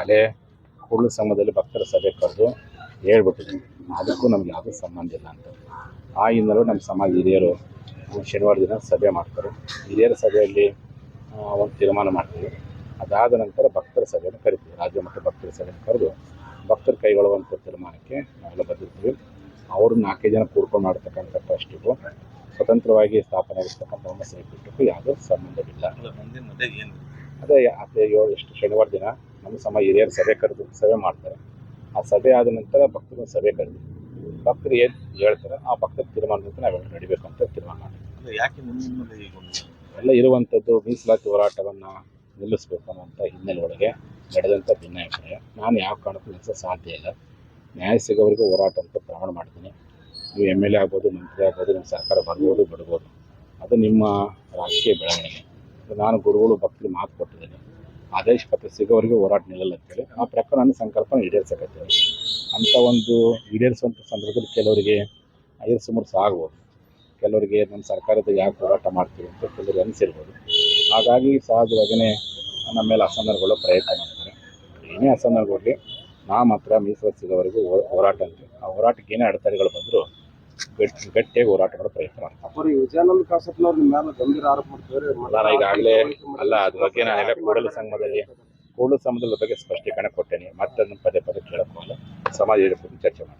ಈಗಾಗಲೇ ಕೂಡಲ ಸಮಯದಲ್ಲಿ ಭಕ್ತರ ಸಭೆ ಕರೆದು ಹೇಳ್ಬಿಟ್ಟಿದ್ದೀನಿ. ಅದಕ್ಕೂ ನಮ್ಗೆ ಯಾವುದೂ ಸಂಬಂಧ ಇಲ್ಲ ಅಂತ. ಆ ಹಿನ್ನೆಲೆ ನಮ್ಮ ಸಮಾಜ ಹಿರಿಯರು ಶನಿವಾರ ದಿನ ಸಭೆ ಮಾಡ್ತಾರೆ. ಹಿರಿಯರ ಸಭೆಯಲ್ಲಿ ಒಂದು ತೀರ್ಮಾನ ಮಾಡ್ತೀವಿ. ಅದಾದ ನಂತರ ಭಕ್ತರ ಸಭೆಯನ್ನು ಕರಿತೀವಿ. ರಾಜ್ಯ ಮಟ್ಟ ಭಕ್ತರ ಸಭೆಯನ್ನು ಕರೆದು ಭಕ್ತರು ಕೈಗೊಳ್ಳುವಂಥ ತೀರ್ಮಾನಕ್ಕೆ ನಾವೆಲ್ಲ ಬಂದಿರ್ತೀವಿ. ಅವರು ನಾಲ್ಕೈದು ಜನ ಕೂಡ್ಕೊಂಡು ಮಾಡ್ತಕ್ಕಂಥ ಟ್ರಸ್ಟಿಗೂ ಸ್ವತಂತ್ರವಾಗಿ ಸ್ಥಾಪನೆ ಆಗಿರ್ತಕ್ಕಂಥ ಒಂದು ಸೈಪಿಟ್ಟಕ್ಕೂ ಯಾವುದೂ ಸಂಬಂಧವಿಲ್ಲ. ಅದೇ ಅದೇ ಏಳು ಎಷ್ಟು ಶನಿವಾರ ದಿನ ನಮ್ಮ ಸಮ ಹಿರಿಯರು ಸಭೆ ಕರೆದು ಸಭೆ ಮಾಡ್ತಾರೆ. ಆ ಸಭೆ ಆದ ನಂತರ ಭಕ್ತರು ಸಭೆ ಕರೆದು ಭಕ್ತರು ಏನು ಹೇಳ್ತಾರೆ ಆ ಭಕ್ತರ ತೀರ್ಮಾನದಂತೆ ನಾವೆಲ್ಲ ನಡಿಬೇಕಂತ ತೀರ್ಮಾನ ಮಾಡಿದ್ವಿ ಅಂದ್ರೆ ಯಾಕೆ ಒಂದು ಎಲ್ಲ ಇರುವಂಥದ್ದು ಮೀಸಲಾತಿ ಹೋರಾಟವನ್ನು ನಿಲ್ಲಿಸ್ಬೇಕು ಅನ್ನುವಂಥ ಹಿನ್ನೆಲೆ ಒಳಗೆ ನಡೆದಂಥ ಭಿನ್ನಾಭಿಪ್ರಾಯ. ನಾನು ಯಾವ ಕಾರಣಕ್ಕೂ ನಿಲ್ಲಿಸೋ ಸಾಧ್ಯ ಇಲ್ಲ. ನ್ಯಾಯ ಸಿಗೋವರೆಗೂ ಹೋರಾಟ ಅಂತ ಪ್ರಮಾಣ ಮಾಡ್ತೀನಿ. ನೀವು ಎಂ ಎಲ್ ಎ ಆಗ್ಬೋದು ಮಂತ್ರಿ ಆಗ್ಬೋದು ನಿಮ್ಮ ಸರ್ಕಾರ ಬರ್ಬೋದು ಬಿಡ್ಬೋದು. ಅದು ನಿಮ್ಮ ರಾಜಕೀಯ ಬೆಳವಣಿಗೆ. ನಾನು ಗುರುಗಳು ಭಕ್ತರಿಗೆ ಮಾತು ಕೊಟ್ಟಿದ್ದೀನಿ. ಆದೇಶ ಪತ್ರ ಸಿಗೋವರೆಗೂ ಹೋರಾಟ ನಿಲ್ಲಲ್ಲ ಅಂತೇಳಿ ಆ ಪ್ರಕಾರ ನನ್ನ ಸಂಕಲ್ಪ ಈಡೇರಿಸಕತ್ತೀನಿ. ಅಂಥ ಒಂದು ಈಡೇರಿಸುವಂಥ ಸಂದರ್ಭದಲ್ಲಿ ಕೆಲವರಿಗೆ ಐದು ಸುಮಾರು ಆಗ್ಬೋದು. ಕೆಲವರಿಗೆ ನಮ್ಮ ಸರ್ಕಾರದ ಯಾಕೆ ಹೋರಾಟ ಮಾಡ್ತೀವಿ ಅಂತ ಕೆಲವರಿಗೆ ಅನಿಸಿರ್ಬೋದು. ಹಾಗಾಗಿ ಸಹಜವಾಗಿಯೇ ನಮ್ಮ ಮೇಲೆ ಅಸಮಾಧಾನಗೊಳ್ಳೋ ಪ್ರಯತ್ನ ಮಾಡ್ತಾರೆ. ಏನೇ ಅಸಮಾಧಾನಗೊಳ್ಳಿ ನಾ ಮಾತ್ರ ಮೀಸಲು ಸಿಗೋವರೆಗೂ ಹೋರಾಟ ಅಂತ ಆ ಹೋರಾಟಕ್ಕೆ ಏನೇ ಅಡೆತಡೆಗಳು ಬಂದರೂ ಗಟ್ಟಿ ಗಟ್ಟಿಯಾಗಿ ಹೋರಾಟ ಮಾಡೋ ಪ್ರಯತ್ನ ಮಾಡ್ತಾರೆ ಅಪ್ಪರಿ ವಿಜಯಾನಂದ ಕಾಸಪ್ಪನವ್ರ ನಿಮ್ಮ ಮೇಲೆ ಗಂಭೀರ ಆರೋಪ ಮಾಡ್ತಾರೆ ಅಲ್ಲ ನಾ ಈಗಾಗಲೇ ಅಲ್ಲ ಅದ್ರ ಬಗ್ಗೆ ನಾನೆಲ್ಲ ಕೂಡಲ ಸಂಘದಲ್ಲಿ ಕೂಡಲ ಸಂಘದ ಬಗ್ಗೆ ಸ್ಪಷ್ಟೀಕರಣ ಕೊಟ್ಟೇನೆ. ಮತ್ತೆ ಅದನ್ನ ಪದೇ ಪದೇ ಕೇಳಕ್ಕೆ ಸಮಾಜ ಚರ್ಚೆ ಮಾಡಿ